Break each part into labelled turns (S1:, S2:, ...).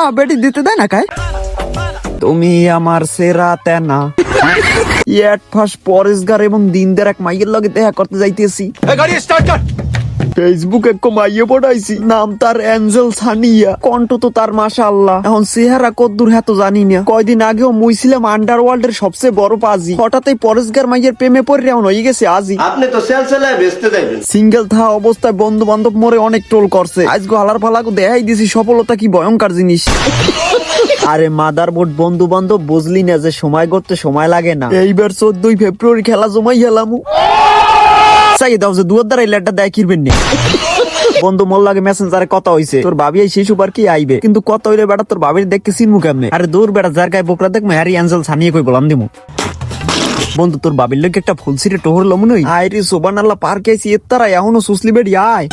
S1: আ বেটি দিতে দেয় না কাই? তুমি আমার সেরা তেনা। ইয়াট ফাস পরেশগার এবং দিনদের এক মাইয়ের লগে দেখা করতে যাইতেছি। ফেসবুক এক মাইয়ে পড়াইছি। নাম তার অ্যাঞ্জেল সানিয়া। কণ্ঠ তো তার মাশা আল্লাহ এখন চেহারা কদ্দুর হ্যাঁ তো জানি না। কয়দিন আগেও মুইছিলাম আন্ডারওয়ার্ল্ড এর সবচেয়ে বড় পাজি। হঠাৎই পরেশগার মাইয়ের প্রেমে পড়ে এমন হয়ে গেছে আজি।
S2: আপনি তো সেল সেলায় বেচতে যাইবেন
S1: সিঙ্গেল থা অবস্থায় বন্ধু বান্ধব মরে অনেক টোল করছে। আজকে হালার ফালাকু দেখাই দিছি সফলতা কি ভয়ঙ্কর জিনিস। আরে মাদার বোর্ড বন্ধু বান্ধব বুঝলি না যে সময় করতে সময় লাগে না। এইবার চোদ্দই ফেব্রুয়ারি খেলা জমাই গেলাম চাই দাও যে দুয়ার দ্বারা লেটার দেয় কিরবেন নি? বন্ধু, মোর লাগে মেসেঞ্জারে কথা হইছে। তোর ভাবি এই শিশু পার কি আইবে? কিন্তু কত হইলে বেটা তোর ভাবির দেখকে চিনমু কেমনে? আরে দূর বেটা যার গায়ে বোকরা দেখমু হ্যারি অ্যাঞ্জেল ছানিয়ে কই বলাম দিমু। বন্ধু, তোর বাবির লোক একটা ফুল সিরে টোহর লমুনই আইরি সোবান আল্লাহ পার্কে আইছি এত্তারা এখনও সুসলি বেড়ি, আয়।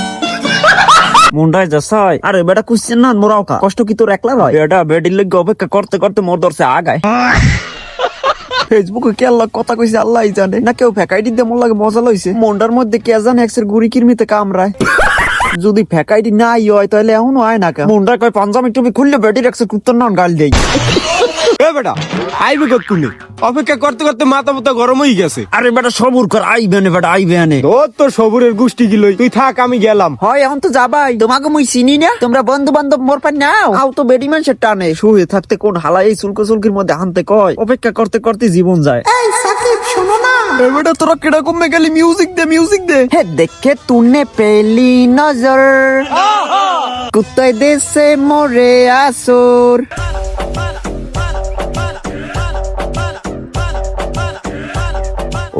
S1: মুন্ডায় যাসাই আরে বেটা কুশ্চেন না, মোরাও কা কষ্ট কি তোর একলা হয়? বেটা বেডির লোক অপেক্ষা করতে করতে মোর ধরছে, আগায়। ফেসবুকে কে আল্লাহ কথা কইছে আল্লাহ জানে। না কেউ ফেকাইটি দিয়ে মোর লাগে মজা লইছে। মন্ডার মধ্যে কে জানে এক্সের গুড়ি কিরমিতে কামড়ায়। যদি ফেকাইটি নাই হয়, তাহলে এখনও হয় না কে মুন্ডা কয় পাঞ্জাবি টুপি খুললে বেডির এক্সের কুত্তর নাম গাল দেই।
S3: এ বেটা আইবে কতক্ষণে? অপেক্ষা করতে করতে মাথা মতো গরম হয়ে গেছে।
S1: আরে বেটা সবুর কর আইবে নে বেটা আইবে নে।
S3: তোর তো সবুরের গোষ্ঠী গিলই তুই থাক আমি গেলাম।
S1: হয় এখন তো যাবাই। তোমাকে মুই চিনি না? তোমরা বন্ধু বান্ধব মোর পান নাও। আও তো বেডি মানুষের টানে। শুয়ে থাকতে কোন হালা এই চুলকো চুলকির মধ্যে হানতে কয়? অপেক্ষা করতে করতে জীবন যায়।
S4: এই সাকিব শোনো না।
S1: এবারে তোরা কীরকম মেগালি মিউজিক দে মিউজিক দে। হে দেখে তুনে পেলি নজর। কুত্তায় দেশে মোরে আসর।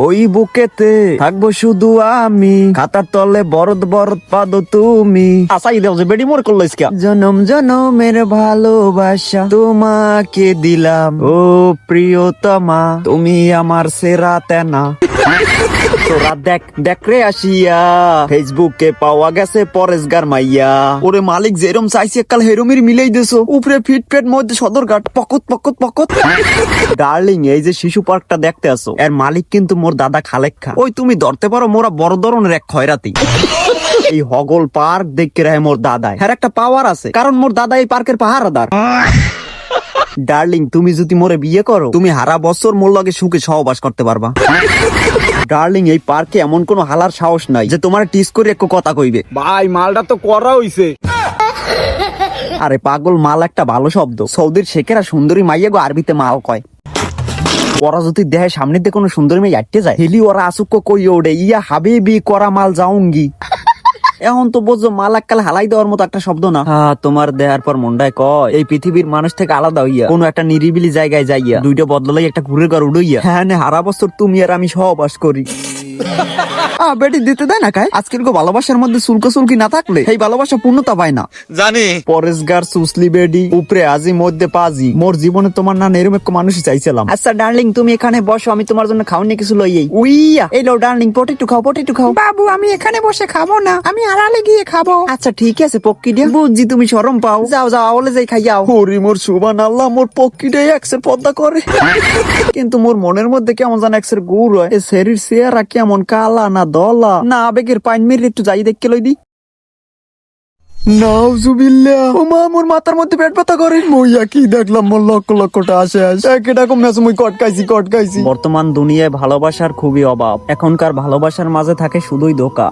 S1: ওই বুকেতে থাকব শুধু আমি। খাতার তলে বরদ বরদ পাদ তুমি। আসাই দেও যে বেডি মোর করল ইসকা। জনম জনমের ভালোবাসা তোমাকে দিলাম। ও প্রিয়তমা তুমি আমার সেরা তেনা। তোরা দেখ দেখ রে আসিয়া ফেসবুকে পাওয়া গেছে পরেশগার মাইয়া। ওরে মালিক, যেরম চাইছে কাল হেরমির মিলেই দেছো। উপরে ফিট ফেট, মধ্যে সদরঘাট পকত পকত পকত। ডার্লিং, এই যে শিশু পার্কটা দেখতে আসো। এর মালিক কিন্তু মোর দাদা খালেক খা ওই তুমি ধরতে পারো, মোরা বড় ধরনের এক খয়রাতি এই হগল পার্ক দেখতে রাহে মোর দাদায়। হ্যার একটা পাওয়ার আছে। কারণ মোর দাদা এই পার্কের পাহারাদার। ডার্লিং তুমি যদি মোরে বিয়ে করো তুমি হারা বছর মোর লগে সুখে সহবাস করতে পারবা। ডার্লিং এই পার্কে এমন কোনো হালার সাহস নাই যে তোমার টিস করে একটু কথা কইবে।
S3: ভাই মালটা তো করা হইছে।
S1: আরে পাগল মাল একটা ভালো শব্দ। সৌদির শেখেরা সুন্দরী মাইয়া গো আরবিতে মাল কয়। ওরা যদি দেহে সামনে দিয়ে কোনো সুন্দরী মেয়ে আটকে যায় হেলি ওরা আসুক কই ওড়ে ইয়া হাবিবি করা মাল যাউঙ্গি এখন তো বোঝো মাল এককাল হালাই দেওয়ার মতো একটা শব্দ না। হ্যাঁ তোমার দেহার পর মন্ডায় ক এই পৃথিবীর মানুষ থেকে আলাদা হইয়া, কোনো একটা নিরিবিলি জায়গায় যাইয়া, দুইটা বদলাই একটা ঘুরে ঘর উড়ইয়া হ্যাঁ হারা বছর তুমি আর আমি সহবাস করি। বেটি দিতে দেয় না কাই আজকের গো ভালোবাসার মধ্যে সুলকা সুলকি না থাকলে এই ভালোবাসা পূর্ণতা পায় না।
S2: জানি।
S1: পরেশগার সুসলি বেডি উপরে আজি মধ্যে পাজি। মোর জীবনে তোমার না এরকম এক মানুষই চাইছিলাম। আচ্ছা ডার্লিং তুমি এখানে বসো আমি তোমার জন্য খাওয়ানি কিছু লই এই উইয়া। এই লো ডার্লিং পটেটো খাও পটেটো খাও।
S4: বাবু আমি এখানে বসে খাব না আমি আড়ালে গিয়ে খাব।
S1: আচ্ছা ঠিক আছে পক্কি দিয়ে বুঝছি তুমি শরম পাও। যাও যাও আওলে যাই খাইয়াও হরি মোর সুবান আল্লাহ মোর পক্কিটাই একসের পদ্মা করে। কিন্তু মোর মনের মধ্যে কেমন জান একসের গুড় হয়। এ শরীর চেহারা কেমন কালা না দলা। না আবেগের পাইন মেরে একটু যাই দেখকে লই দি নাউজুবিল্লাহ মোর মাথার মধ্যে পেট ব্যথা করে। মইয়া কি দেখলাম মোর লক্ষ লক্ষটা আসে আসে। কীরকম মেসে মুই কটকাইছি কটকাইছি। বর্তমান দুনিয়ায় ভালোবাসার খুবই অভাব। এখনকার ভালোবাসার মাঝে থাকে শুধুই ধোকা।